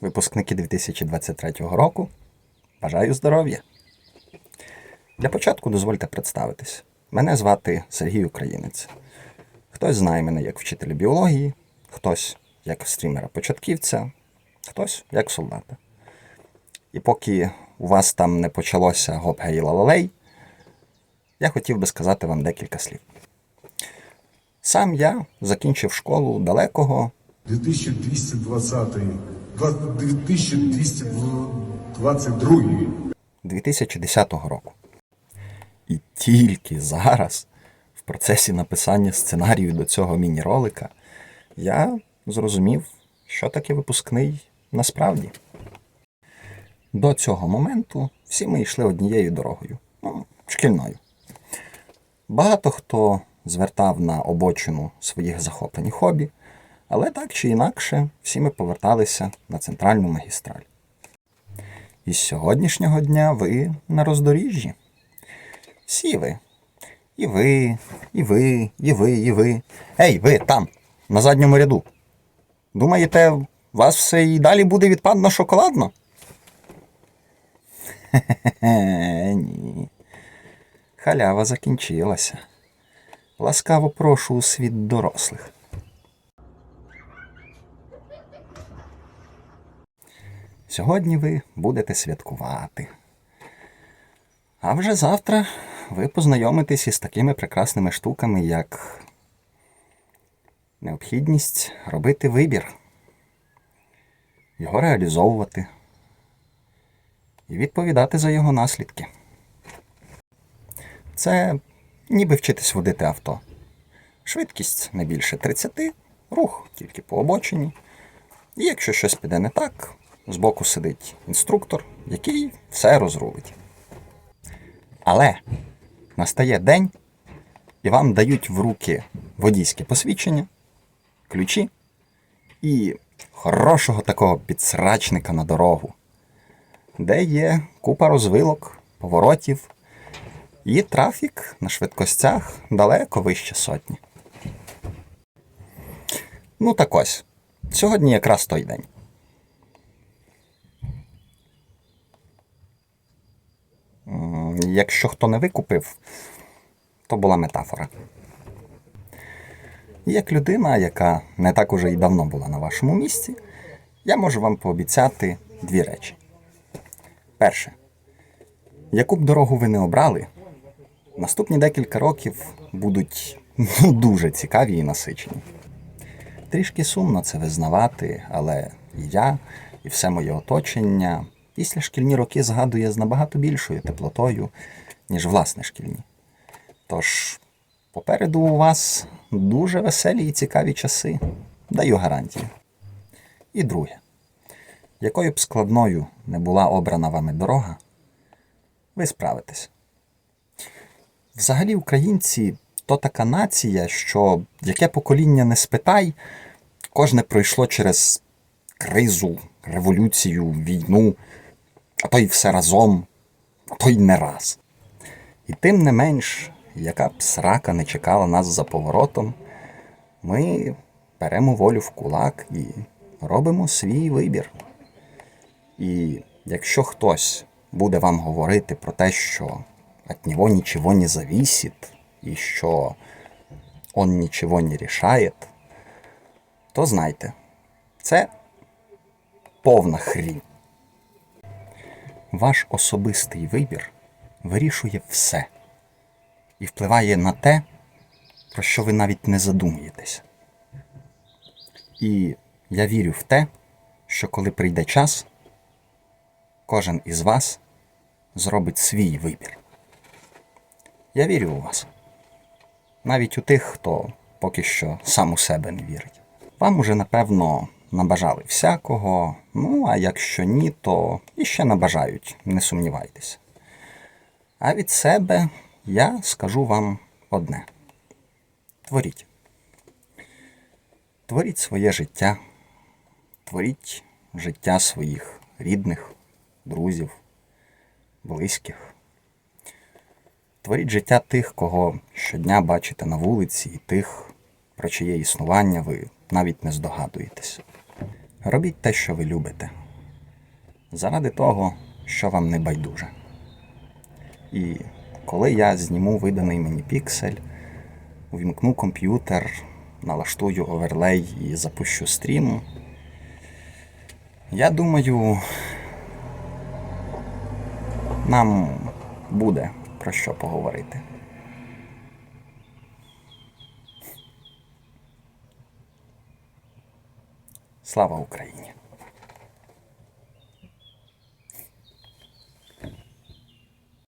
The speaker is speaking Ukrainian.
випускники 2023 року. Бажаю здоров'я! Для початку дозвольте представитись. Мене звати Сергій Українець. Хтось знає мене як вчителя біології, хтось як стрімера-початківця, хтось як солдата. І поки у вас там не почалося гоп гей лалалей, я хотів би сказати вам декілька слів. Сам я закінчив школу далекого 2220, 2222 2010 року. І тільки зараз, в процесі написання сценарію до цього міні-ролика, я зрозумів, що таке випускний насправді. До цього моменту всі ми йшли однією дорогою, ну, шкільною. Багато хто звертав на обочину своїх захоплень хобі, але так чи інакше всі ми поверталися на центральну магістраль. І з сьогоднішнього дня ви на роздоріжжі. Всі ви. І ви, і ви, і ви, і ви. Ей, ви там, на задньому ряду. Думаєте, вас все і далі буде відпадно шоколадно? Хе-хе, ні. Халява закінчилася. Ласкаво прошу у світ дорослих. Сьогодні ви будете святкувати. А вже завтра ви познайомитесь із такими прекрасними штуками, як необхідність робити вибір, його реалізовувати і відповідати за його наслідки. Це ніби вчитись водити авто. Швидкість не більше 30, рух тільки по обочині. І якщо щось піде не так, збоку сидить інструктор, який все розрулить. Але настає день, і вам дають в руки водійське посвідчення, ключі і хорошого такого підсрачника на дорогу, де є купа розвилок, поворотів і трафік на швидкостях далеко вище сотні. Ну так ось. Сьогодні якраз той день. Якщо хто не викупив, то була метафора. Як людина, яка не так уже і давно була на вашому місці, я можу вам пообіцяти дві речі. Перше, яку б дорогу ви не обрали, наступні декілька років будуть ну, дуже цікаві і насичені. Трішки сумно це визнавати, але і я, і все моє оточення після шкільні роки згадує з набагато більшою теплотою, ніж власне шкільні. Тож, попереду у вас дуже веселі і цікаві часи, даю гарантію. І друге, якою б складною не була обрана вами дорога, ви справитесь. Взагалі, українці то така нація, що яке покоління не спитай, кожне пройшло через кризу, революцію, війну, а то й все разом, а то й не раз. І тим не менш, яка б срака не чекала нас за поворотом, ми беремо волю в кулак і робимо свій вибір. І якщо хтось буде вам говорити про те, що от него ничего не зависит, і що он ничего не рішає, то знайте, це повна хрінь. Ваш особистий вибір вирішує все і впливає на те, про що ви навіть не задумуєтесь. І я вірю в те, що коли прийде час, кожен із вас зробить свій вибір. Я вірю у вас. Навіть у тих, хто поки що сам у себе не вірить. Вам уже, напевно, набажали всякого, ну а якщо ні, то іще набажають, не сумнівайтеся. А від себе я скажу вам одне: творіть. Творіть своє життя, творіть життя своїх рідних, друзів, близьких. Творіть життя тих, кого щодня бачите на вулиці, і тих, про чиє існування ви навіть не здогадуєтесь. Робіть те, що ви любите. заради того, що вам не байдуже. І коли я зніму виданий мені піксель, увімкну комп'ютер, налаштую оверлей і запущу стрім, я думаю, нам буде про що поговорити. Слава Україні!